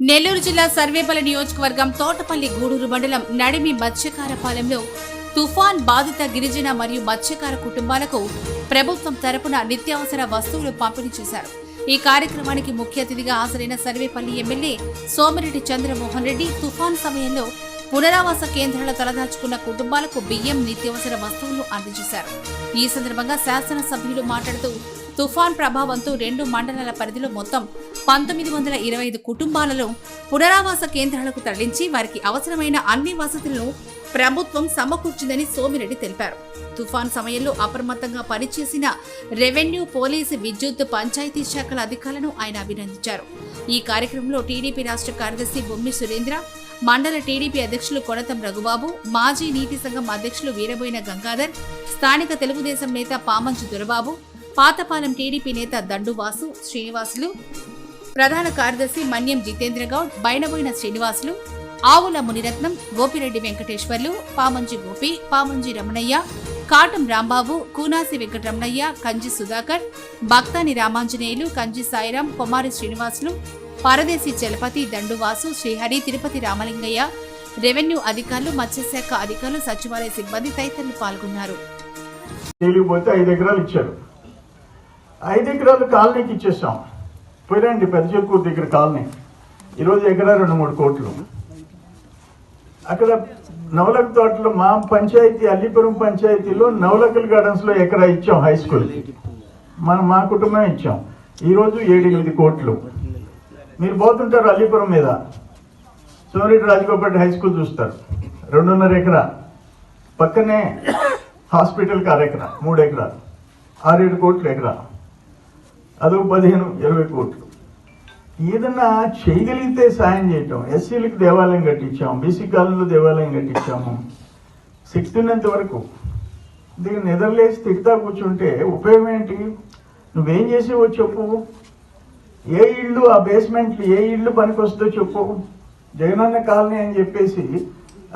నెల్లూరు జిల్లా సర్వేపల్లి నియోజకవర్గం తోటపల్లి గూడూరు మండలం నడిమి మత్స్యకారపాలెంలో తుఫాన్ బాధిత గిరిజన మరియు మత్స్యకార కుటుంబాలకు ప్రభుత్వం తరపున నిత్యావసర వస్తువులు పంపిణీ చేశారు. ఈ కార్యక్రమానికి ముఖ్య అతిథిగా హాజరైన సర్వేపల్లి ఎమ్మెల్యే సోమిరెడ్డి చంద్రమోహన్ రెడ్డి తుఫాన్ సమయంలో పునరావాస కేంద్రాల తలదాచుకున్న కుటుంబాలకు బియ్యం నిత్యావసర వస్తువులు అందజేశారు. ఈ సందర్భంగా శాసనసభ్యులు మాట్లాడుతూ తుఫాన్ ప్రభావంతో రెండు మండలాల పరిధిలో మొత్తం పంతొమ్మిది వందల ఇరవై ఐదు కుటుంబాలలో పునరావాస కేంద్రాలకు తరలించి వారికి అవసరమైన అన్ని వసతులను ప్రభుత్వం సమకూర్చిందని సోమిరెడ్డి తెలిపారు. తుఫాన్ సమయంలో అప్రమత్తంగా పనిచేసిన రెవెన్యూ పోలీసు విద్యుత్ పంచాయతీ శాఖల అధికారులను ఆయన అభినందించారు. ఈ కార్యక్రమంలో టీడీపీ రాష్ట్ర కార్యదర్శి బొమ్మి సురేంద్ర మండల టీడీపీ అధ్యక్షులు కొనతం రఘుబాబు మాజీ నీటి సంఘం అధ్యక్షులు వీరబోయిన గంగాధర్ స్థానిక తెలుగుదేశం నేత పామంచు దొరబాబు పాతపాలెం టీడీపీ నేత దండువాసు శ్రీనివాసులు ప్రధాన కార్యదర్శి మన్యం జితేంద్ర గౌడ్ బైనబోయిన శ్రీనివాసులు ఆవుల మునిరత్నం గోపిరెడ్డి వెంకటేశ్వర్లు పామంజి గోపి పామంజి రమణయ్య కాటం రాంబాబు కూనాసి వెంకటరమణయ్య కంజి సుధాకర్ భక్తాని రామాంజనేయులు కంజి సాయిరాం కొమారి శ్రీనివాసులు పరదేశి చలపతి దండువాసు శ్రీహరి తిరుపతి రామలింగయ్య రెవెన్యూ అధికారులు మత్స్యశాఖ అధికారులు సచివాలయ సిబ్బంది తదితరులు పాల్గొన్నారు. ఐదు ఎకరాలు ఇచ్చారు. ఐదు ఎకరాలు కాలనీకి ఇచ్చేసాం. పోయిరండి పెద్ద చెక్కూరు దగ్గర కాలనీ. ఈరోజు ఎకరా రెండు మూడు కోట్లు. అక్కడ నవలక తోటలో మా పంచాయతీ అల్లిపురం పంచాయతీలో నవలకల్ గార్డెన్స్లో ఎక్కడ ఎకరా ఇచ్చాం హై స్కూల్ మనం మా కుటుంబం ఇచ్చాం. ఈరోజు ఏడు ఎనిమిది కోట్లు. మీరు పోతుంటారు అల్లిపురం మీద. సోమరెడ్డి రాజగోపాల్ హై స్కూల్ చూస్తారు. రెండున్నర ఎకరా. పక్కనే హాస్పిటల్కి అరెకరా మూడు ఎకరాలు ఆరేడు కోట్లు ఎకరా. అదో పదిహేను ఇరవై కోట్లు. ఏదన్నా చేయగలిగితే సాయం చేయటం. ఎస్సీలకు దేవాలయం కట్టించాం బీసీ కాలంలో దేవాలయం కట్టించాము. శక్తినంత వరకు. దీన్ని నిద్రలేసి తిడతా కూర్చుంటే ఉపయోగం ఏంటి? నువ్వేం చేసేవో చెప్పు. ఏ ఇల్లు ఆ బేస్మెంట్లు ఏ ఇల్లు పనికొస్తుందో చెప్పు. జగనన్న కాలనీ అని చెప్పేసి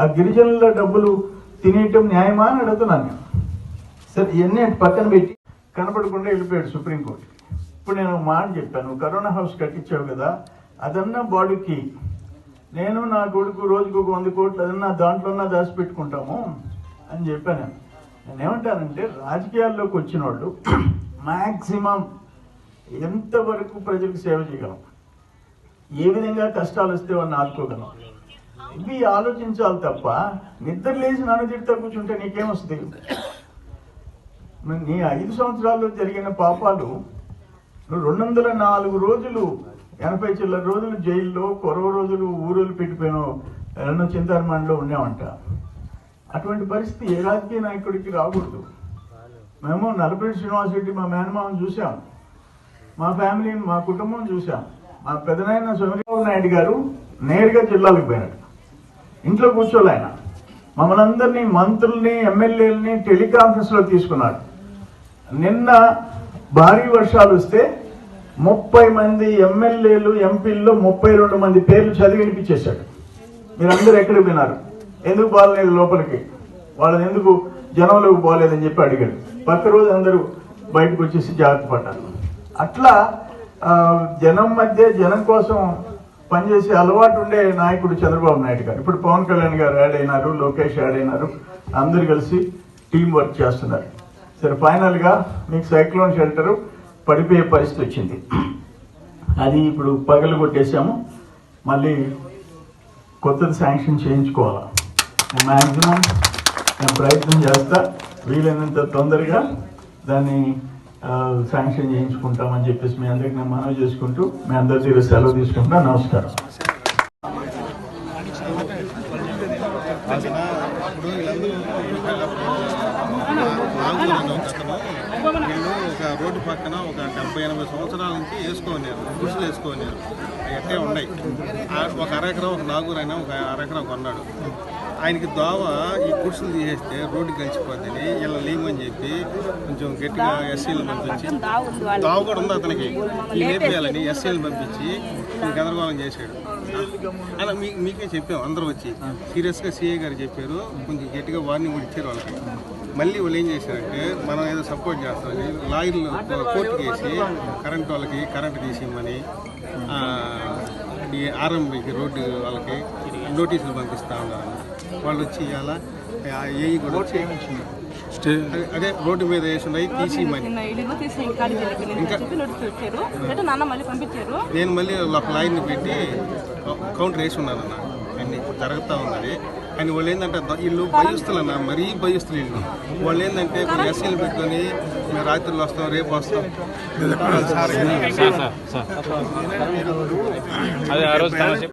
ఆ గిరిజనుల డబ్బులు తినేయటం న్యాయమా అని అడుగుతున్నాను నేను. సరే ఇవన్నీ పక్కన పెట్టి కనపడకుండా వెళ్ళిపోయాడు సుప్రీంకోర్టు. ఇప్పుడు నేను మాట చెప్పాను. కరోనా హౌస్ కట్టించావు కదా అదన్నా బాడీకి నేను నా కొడుకు రోజుకు ఒక వంద కోట్లు అదన్నా దాంట్లోన్నా దాచిపెట్టుకుంటాము అని చెప్పాను. నేను ఏమంటానంటే రాజకీయాల్లోకి వచ్చిన వాళ్ళు మ్యాక్సిమం ఎంతవరకు ప్రజలకు సేవ చేయగలం? ఏ విధంగా కష్టాలు వస్తే వాళ్ళని ఆదుకోగలం? ఇవి ఆలోచించాలి తప్ప నిద్ర లేచి నన్ను కూర్చుంటే నీకేమొస్తుంది నీ ఐదు సంవత్సరాల్లో జరిగిన పాపాలు నువ్వు రెండు వందల నాలుగు రోజులు ఎనభై చిల్లర రోజులు జైల్లో కొరవ రోజులు ఊరులు పెట్టిపోయినావు ఎన్నో చింతర్మాన్లో ఉన్నామంట. అటువంటి పరిస్థితి ఏ రాజకీయ నాయకుడికి రాకూడదు. మేము నలపరెడ్డి శ్రీనివాస్ రెడ్డి మా మేనమామని చూసాం మా ఫ్యామిలీని మా కుటుంబం చూసాం మా పెదనాయన సోమరావు నాయుడు గారు నేరుగా జిల్లాలకు పోయినాడు. ఇంట్లో కూర్చోలే ఆయన. మమ్మల్ని అందరినీ మంత్రుల్ని ఎమ్మెల్యేలని టెలికాన్ఫరెన్స్లో తీసుకున్నాడు. నిన్న భారీ వర్షాలు వస్తే ముప్పై మంది ఎమ్మెల్యేలు ఎంపీల్లో ముప్పై రెండు మంది పేర్లు చదివి వినిపించేశాడు. మీరందరూ ఎక్కడికి పోయినారు? ఎందుకు బాగలేదు లోపలికి? వాళ్ళని ఎందుకు జనంలోకి బాగలేదని చెప్పి అడిగాడు. పక్క రోజు అందరూ బయటకు వచ్చేసి జాగ్రత్త పడ్డారు. అట్లా జనం మధ్య జనం కోసం పనిచేసే అలవాటు ఉండే నాయకుడు చంద్రబాబు నాయుడు గారు. ఇప్పుడు పవన్ కళ్యాణ్ గారు యాడ్ అయినారు లోకేష్ యాడ్ అయినారు అందరు కలిసి టీం వర్క్ చేస్తున్నారు. సరే ఫైనల్గా మీకు సైక్లోన్ షెల్టర్ పడిపోయే పరిస్థితి వచ్చింది. అది ఇప్పుడు పగలు కొట్టేసాము. మళ్ళీ కొత్తది శాంక్షన్ చేయించుకోవాలా. మ్యాక్సిమం నేను ప్రయత్నం చేస్తా. వీలైనంత తొందరగా దాన్ని శాంక్షన్ చేయించుకుంటామని చెప్పేసి మీ అందరికి నేను మనవి చేసుకుంటూ మీ అందరి దగ్గర సెలవు తీసుకుంటున్నా. నమస్కారం. ఇప్పుడు వీళ్ళందరూ వీళ్ళు ఒక రోడ్డు పక్కన ఒక డెబ్బై ఎనభై సంవత్సరాల నుంచి వేసుకోన్నారు గుడిసెలు అవి అట్టే ఉన్నాయి. ఒక అరెకరం ఒక నాగూరు అయినా ఒక అరెకరం కొన్నాడు. ఆయనకి దోవ ఈ గుడిసెలు తీసేస్తే రోడ్డు కలిసిపోద్దని ఇలా లేమని చెప్పి కొంచెం గట్టిగా ఎస్సీలు పంపించి దావ కూడా ఉంది అతనికి. లేపేయాలని ఎస్సీలు పంపించి గందరగోళం చేశాడు. అలా మీకే చెప్పాం అందరం వచ్చి. సీరియస్గా సిఐ గారు చెప్పారు. కొంచెం గట్టిగా వార్నింగ్ కూడా ఇచ్చారు వాళ్ళకి. మళ్ళీ వాళ్ళు ఏం చేశారంటే మనం ఏదో సపోర్ట్ చేస్తామని లాయర్లు కోర్టుకి వేసి కరెంట్ వాళ్ళకి కరెంట్ తీసేయమని ఈ ఆర్ఎంబికి రోడ్డు వాళ్ళకి నోటీసులు పంపిస్తా ఉన్నారు. వాళ్ళు వచ్చి ఇవాళ ఏఈ కూడా వచ్చి అదే- అదే రోడ్డు మీద వేసి ఉన్నాయి తీసి మని నిన్న మళ్ళీ పంపించారు. నేను మళ్ళీ ఒక లైన్ పెట్టి కౌంటర్ వేసి ఉన్నాను అన్న. అన్ని జరుగుతూ ఉన్నది. అని వాళ్ళు ఏంటంటే వీళ్ళు భయస్తులు అన్న మరీ భయస్తులు వీళ్ళు. వాళ్ళు ఏంటంటే ఎస్సీలు పెట్టుకొని మేము రాత్రులు వస్తాం రేపు వస్తాం. సార్ అదే ఆ రోజు తమ